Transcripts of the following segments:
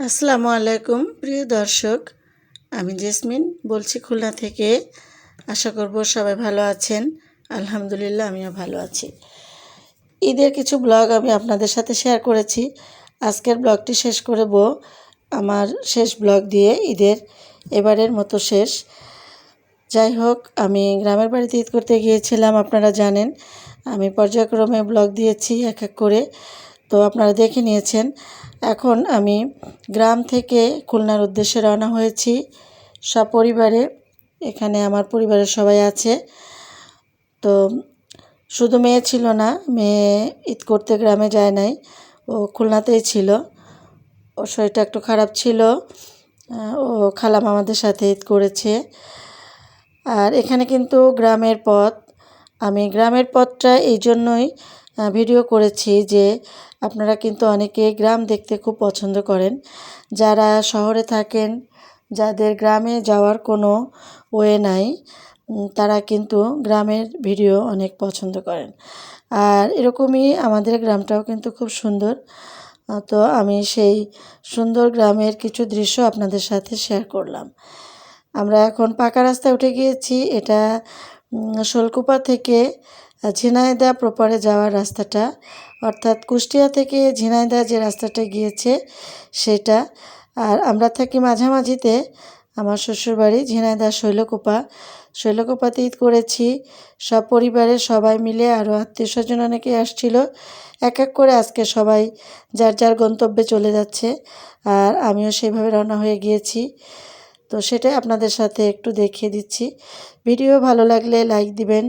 আসসালামু আলাইকুম, প্রিয় দর্শক। আমি জেসমিন, বলছি খুলনা থেকে। আশা করব সবাই ভালো আছেন। আলহামদুলিল্লাহ, আমিও ভালো আছি। ঈদের কিছু ব্লগ আমি আপনাদের সাথে শেয়ার করেছি। আজকের ব্লগটি শেষ করব। আমার শেষ ব্লগ দিয়ে ঈদের এবারের মতো শেষ। যাই হোক, আমি গ্রামের বাড়িতে ঈদ করতে গিয়েছিলাম, আপনারা জানেন। আমি পর্যায়ক্রমে ব্লগ দিয়েছি এক এক করে। তো আপনারা দেখে নিয়েছেন। এখন আমি গ্রাম থেকে খুলনার উদ্দেশ্যে রওনা হয়েছি। সপরিবারে, এখানে আমার পরিবারের সবাই আছে। তো শুধু মেয়ে ছিল না, মেয়ে ঈদ করতে গ্রামে যায় নাই, ও খুলনাতেই ছিল। ওর শরীরটা একটু খারাপ ছিল ও খালাম আমাদের সাথে ঈদ করেছে। আর এখানে কিন্তু গ্রামের পথ, আমি গ্রামের পথটা এই জন্যই ভিডিও করেছি যে আপনারা কিন্তু অনেকে গ্রাম দেখতে খুব পছন্দ করেন। যারা শহরে থাকেন, যাদের গ্রামে যাওয়ার কোনো ওয়ে নাই তারা কিন্তু গ্রামের ভিডিও অনেক পছন্দ করেন। আর এরকমই আমাদের গ্রামটাও কিন্তু খুব সুন্দর। তো আমি সেই সুন্দর গ্রামের কিছু দৃশ্য আপনাদের সাথে শেয়ার করলাম। আমরা এখন পাকা রাস্তায় উঠে গিয়েছি। এটা শোলকুপা থেকে আহ, ঝিনাইদহ প্রপারে যাওয়ার রাস্তাটা অর্থাৎ কুষ্টিয়া থেকে ঝিনাইদহ যে রাস্তাটা গিয়েছে সেটা। আর আমরা থাকি মাঝামাঝিতে আমার শ্বশুরবাড়ি ঝিনাইদহ শৈলকুপা। শৈলকুপাতে ঈদ করেছি সব পরিবারের সবাই মিলে আরও আত্মীয় স্বজন অনেকে আসছিল। এক এক করে আজকে সবাই যার যার গন্তব্যে চলে যাচ্ছে আর আমিও সেইভাবে রওনা হয়ে গিয়েছি। তো সেটাই আপনাদের সাথে একটু দেখিয়ে দিচ্ছি। ভিডিও ভালো লাগলে লাইক দিবেন,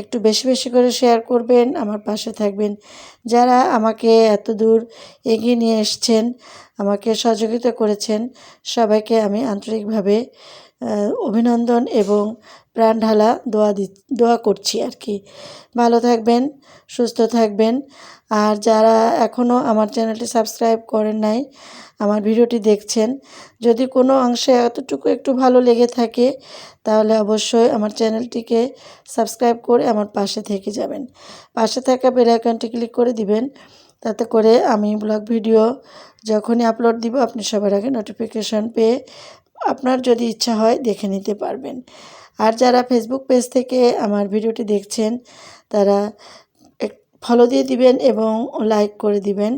একটু বেশি বেশি করে শেয়ার করবেন, আমার পাশে থাকবেন। যারা আমাকে এত দূর এগিয়ে নিয়ে এসছেন, আমাকে সহযোগিতা করেছেন, সবাইকে আমি আন্তরিকভাবে অভিনন্দন এবং প্রাণ ঢালা দোয়া দি, দোয়া করছি আর কি। ভালো থাকবেন, সুস্থ থাকবেন। আর যারা এখনও আমার চ্যানেলটি সাবস্ক্রাইব করেন নাই, আমার ভিডিওটি দেখছেন, যদি কোনো অংশে এতটুকু একটু ভালো লেগে থাকে, তাহলে অবশ্যই আমার চ্যানেলটিকে সাবস্ক্রাইব করে আমার পাশে থেকে যাবেন। পাশে থাকা বেল আইকনটি ক্লিক করে দিবেন। তাতে করে আমি ব্লগ ভিডিও যখনই আপলোড দিব, আপনি সবার আগে নোটিফিকেশন পেয়ে আপনার যদি ইচ্ছা হয় দেখে নিতে পারবেন। আর যারা ফেসবুক পেজ থেকে আমার ভিডিওটি দেখছেন, তারা ফলো দিয়ে দিবেন এবং লাইক করে দিবেন।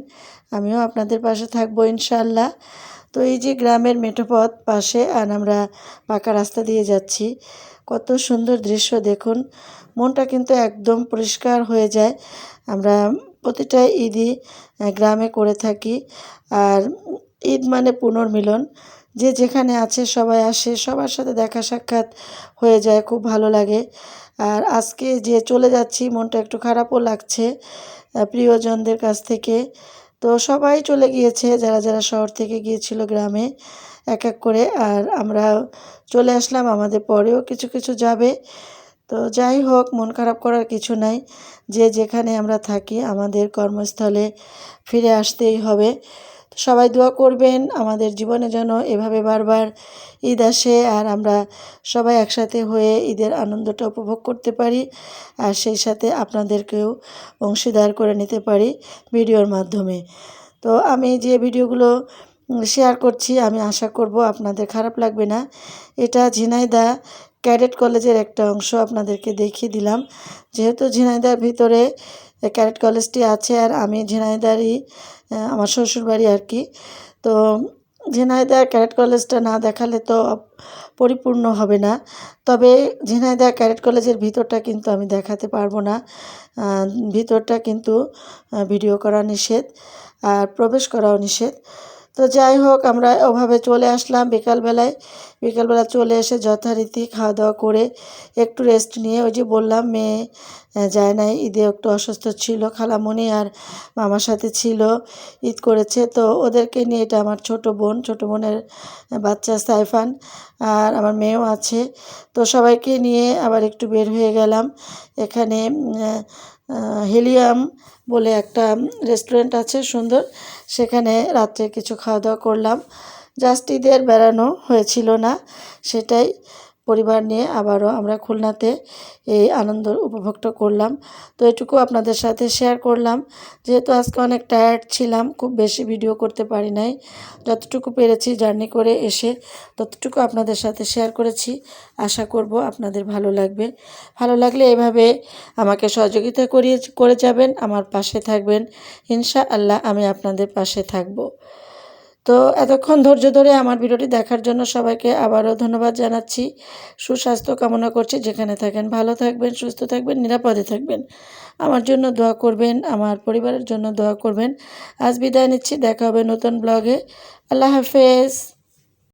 আমিও আপনাদের পাশে থাকব ইনশাল্লাহ তো এই যে গ্রামের মেঠোপথ পাশে, আর আমরা পাকা রাস্তা দিয়ে যাচ্ছি। কত সুন্দর দৃশ্য দেখুন। মনটা কিন্তু একদম পরিষ্কার হয়ে যায়। আমরা প্রতিটা ঈদই গ্রামে করে থাকি। আর ঈদ মানে পুনর্মিলন। যে যেখানে আছে সবাই আসে, সবার সাথে দেখা সাক্ষাৎ হয়ে যায়, খুব ভালো লাগে। আর আজকে যে চলে যাচ্ছি, মনটা একটু খারাপও লাগছে প্রিয়জনদের কাছ থেকে। তো সবাই চলে গিয়েছে, যারা যারা শহর থেকে গিয়েছিল গ্রামে, এক এক করে। আর আমরা চলে আসলাম, আমাদের পরেও কিছু কিছু যাবে। তো যাই হোক, মন খারাপ করার কিছু নাই। যে যেখানে আমরা থাকি, আমাদের কর্মস্থলে ফিরে আসতেই হবে। সবাই দোয়া করবেন, আমাদের জীবনে যেন এভাবে বারবার ঈদ আসে আর আমরা সবাই একসাথে হয়ে ঈদের আনন্দটা উপভোগ করতে পারি আর সেই সাথে আপনাদেরকেও অংশীদার করে নিতে পারি ভিডিওর মাধ্যমে। তো আমি যে ভিডিওগুলো শেয়ার করছি, আমি আশা করব আপনাদের খারাপ লাগবে না। এটা ঝিনাইদা ক্যাডেট কলেজের একটা অংশ, আপনাদেরকে দেখিয়ে দিলাম। যেহেতু ঝিনাইদার ভিতরে ক্যাডেট কলেজটি আছে আর আমি ঝিনাইদারই আমার শ্বশুরবাড়ি আর কি, তো ঝিনাইদা ক্যাডেট কলেজটা না দেখালে তো পরিপূর্ণ হবে না। তবে ঝিনাইদা ক্যাডেট কলেজের ভিতরটা কিন্তু আমি দেখাতে পারব না। ভিতরটা কিন্তু ভিডিও করা নিষেধ আর প্রবেশ করাও নিষেধ। তো যাই হোক, আমরা ওভাবে চলে আসলাম বিকালবেলায়। বিকালবেলা চলে এসে যথারীতি খাওয়া দাওয়া করে একটু রেস্ট নিয়ে ওই যে বললাম, মেয়ে যায় নাই, ঈদে একটু অসুস্থ ছিল খালামণি আর মামার সাথে ছিল, ঈদ করেছে। তো ওদেরকে নিয়ে এটা আমার ছোট বোন, ছোট বোনের বাচ্চা সাইফান আর আমার মেয়েও আছে। তো সবাইকে নিয়ে আবার একটু বের হয়ে গেলাম। এখানে হেলিয়াম বলে একটা রেস্টুরেন্ট আছে সুন্দর। সেখানে রাত্রে কিছু খাওয়া দাওয়া করলাম। জাস্ট ঈদের বেড়ানো হয়েছিল না, সেটাই। পরিবার নিয়ে আবারও আমরা খুলনাতে এই আনন্দ উপভোগটা করলাম। তো এটুকু আপনাদের সাথে শেয়ার করলাম। যেহেতু আজকে অনেক টায়ার্ড ছিলাম, খুব বেশি ভিডিও করতে পারি নাই। যতটুকু পেরেছি জার্নি করে এসে ততটুকু আপনাদের সাথে শেয়ার করেছি। আশা করব আপনাদের ভালো লাগবে। ভালো লাগলে এভাবে আমাকে সহযোগিতা করিয়ে, করে যাবেন, আমার পাশে থাকবেন। ইনশা আল্লাহ আমি আপনাদের পাশে থাকব। তো এতক্ষণ ধৈর্য ধরে আমার ভিডিওটি দেখার জন্য সবাইকে আবারও ধন্যবাদ জানাচ্ছি। সুস্বাস্থ্য কামনা করছি। যেখানে থাকেন ভালো থাকবেন, সুস্থ থাকবেন, নিরাপদে থাকবেন। আমার জন্য দোয়া করবেন, আমার পরিবারের জন্য দোয়া করবেন। আজ বিদায় নিচ্ছি। দেখা হবে নতুন ব্লগে। আল্লাহ হাফেজ।